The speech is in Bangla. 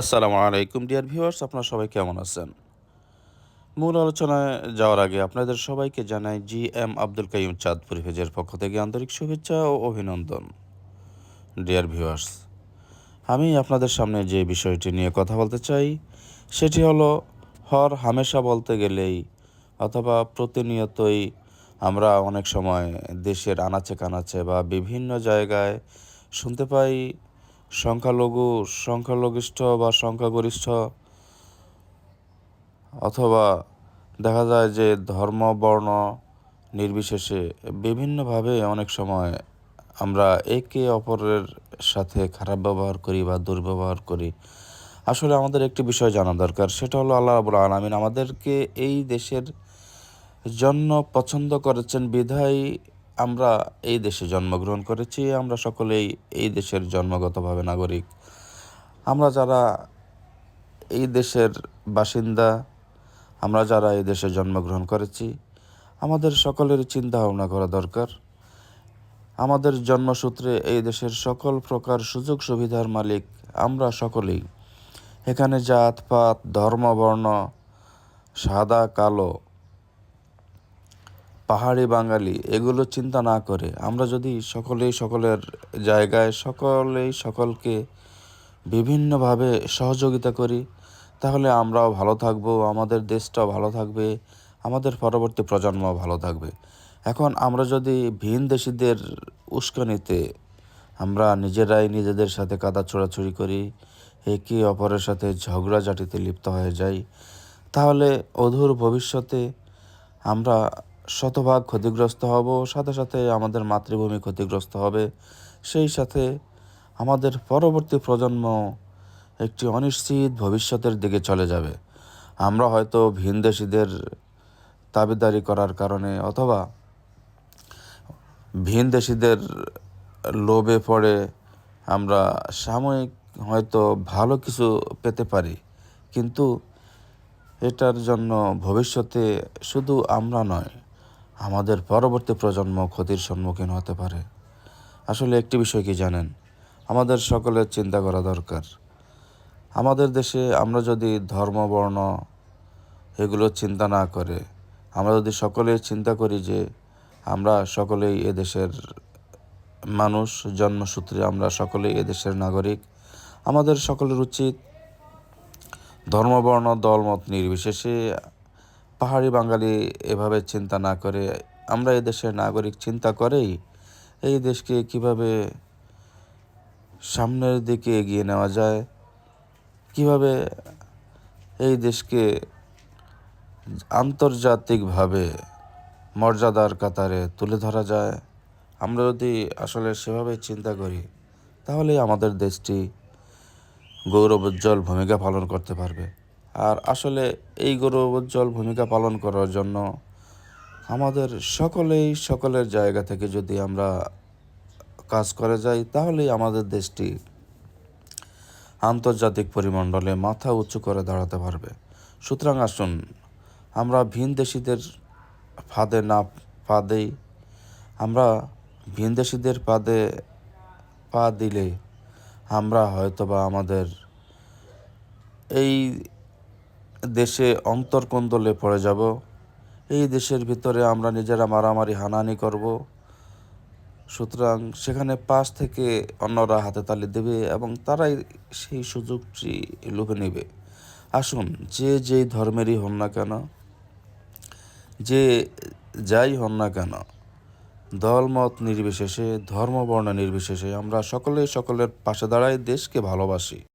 আসসালামু আলাইকুম, ডিয়ার ভিউয়ার্স, আপনারা সবাই কেমন আছেন? মূল আলোচনায় যাওয়ার আগে আপনাদের সবাইকে জানাই জি এম আব্দুল কাইম চাঁদপুর ভেজের পক্ষ থেকে আন্তরিক শুভেচ্ছা ও অভিনন্দন। ডিয়ার ভিউয়ার্স, আমি আপনাদের সামনে যে বিষয়টি নিয়ে কথা বলতে চাই, সেটি হলো হর হামেশা বলতে গেলেই অথবা প্রতিনিয়তই আমরা অনেক সময় দেশের আনাচে কানাচে বা বিভিন্ন জায়গায় শুনতে পাই সংখ্যালঘু, সংখ্যালঘিষ্ঠ বা সংখ্যাগরিষ্ঠ। অথবা দেখা যায় যে ধর্ম, বর্ণ নির্বিশেষে বিভিন্নভাবে অনেক সময় আমরা একে অপরের সাথে খারাপ ব্যবহার করি বা দুর্ব্যবহার করি। আসলে আমাদের একটি বিষয় জানা দরকার, সেটা হলো আল্লাহ রাবুল আলমিন আমাদেরকে এই দেশের জন্য পছন্দ করেছেন বিধায় আমরা এই দেশে জন্মগ্রহণ করেছি, আমরা সকলেই এই দেশের জন্মগতভাবে নাগরিক। আমরা যারা এই দেশের বাসিন্দা, আমরা যারা এই দেশে জন্মগ্রহণ করেছি, আমাদের সকলের চিন্তা ভাবনা করা দরকার। আমাদের জন্মসূত্রে এই দেশের সকল প্রকার সুযোগ সুবিধার মালিক আমরা সকলেই। এখানে জাত, পাত, ধর্ম, বর্ণ, সাদা, কালো পাহাড়ি বাঙালি, এগুলো চিন্তা না করে। আমরা যদি সকলেই সকলের জায়গায় সকলেই সকলকে বিভিন্নভাবে সহযোগিতা করি, তাহলে আমরাও ভালো থাকব, আমাদের দেশটাও ভালো থাকবে, আমাদের পরবর্তী প্রজন্ম ভালো থাকবে। এখন আমরা যদি ভিন দেশিদের উস্কানিতে আমরা নিজেরাই নিজেদের সাথে কাদা ছোড়াছুড়ি করি, একে অপরের সাথে ঝগড়াঝাটিতে লিপ্ত হয়ে যাই, তাহলে অধুর ভবিষ্যতে আমরা শতভাগ ক্ষতিগ্রস্ত হব, সাথে সাথে আমাদের মাতৃভূমি ক্ষতিগ্রস্ত হবে। সেই সাথে আমাদের পরবর্তী প্রজন্ম একটি অনিশ্চিত ভবিষ্যতের দিকে চলে যাবে। আমরা হয়তো ভিনদেশিদের দাবিদারি করার কারণে অথবা ভিনদেশিদের লোভে পড়ে আমরা সাময়িক হয়তো ভালো কিছু পেতে পারি, কিন্তু এটার জন্য ভবিষ্যতে শুধু আমরা নয় আমাদের পরবর্তী প্রজন্ম ক্ষতির সম্মুখীন হতে পারে। আসলে একটি বিষয় কি জানেন? আমাদের সকলের চিন্তা করা দরকার। আমাদের দেশে আমরা যদি ধর্ম, বর্ণ এগুলো চিন্তা না করে, আমরা যদি সকলেই চিন্তা করি যে আমরা সকলেই এদেশের মানুষ, জন্মসূত্রে আমরা সকলেই এদেশের নাগরিক, আমাদের সকলের উচিত ধর্মবর্ণ দলমত নির্বিশেষে পাহাড়ি বাঙালি এভাবে চিন্তা না করে, আমরা দেশের নাগরিক চিন্তা করেই এই দেশকে কীভাবে সামনের দিকে এগিয়ে নেওয়া যায়, কীভাবে এই দেশকে আন্তর্জাতিকভাবে মর্যাদার কাতারে তুলে ধরা যায়। আমরা যদি আসলে সেভাবে চিন্তা করি তাহলে আমাদের দেশটি গৌরবোজ্জ্বল ভূমিকা পালন করতে পারবে। আর আসলে এই গৌরবোজ্জ্বল ভূমিকা পালন করার জন্য আমাদের সকলেই সকলের জায়গা থেকে যদি আমরা কাজ করে যাই, তাহলেই আমাদের দেশটি আন্তর্জাতিক পরিমণ্ডলে মাথা উঁচু করে দাঁড়াতে পারবে। সুতরাং আসুন, আমরা ভিনদেশিদের ফাঁদে না পা দেই। আমরা ভিনদেশিদের পাদে পা দিলে আমরা হয়তোবা আমাদের এই দেশে অন্তর্কন্দলে পড়ে যাব। এই দেশের ভিতরে আমরা নিজেরা মারামারি, হানাহানি করব। সুতরাং সেখানে পাশ থেকে অন্যরা হাতে তালি দেবে এবং তারাই সেই সুযোগটি লুভে নেবে। আসুন, যে যেই ধর্মেরই হন না কেন, যে যাই হন না কেন, দলমত নির্বিশেষে ধর্ম বর্ণ নির্বিশেষে আমরা সকলেই সকলের পাশে দাঁড়াই, দেশকে ভালোবাসি।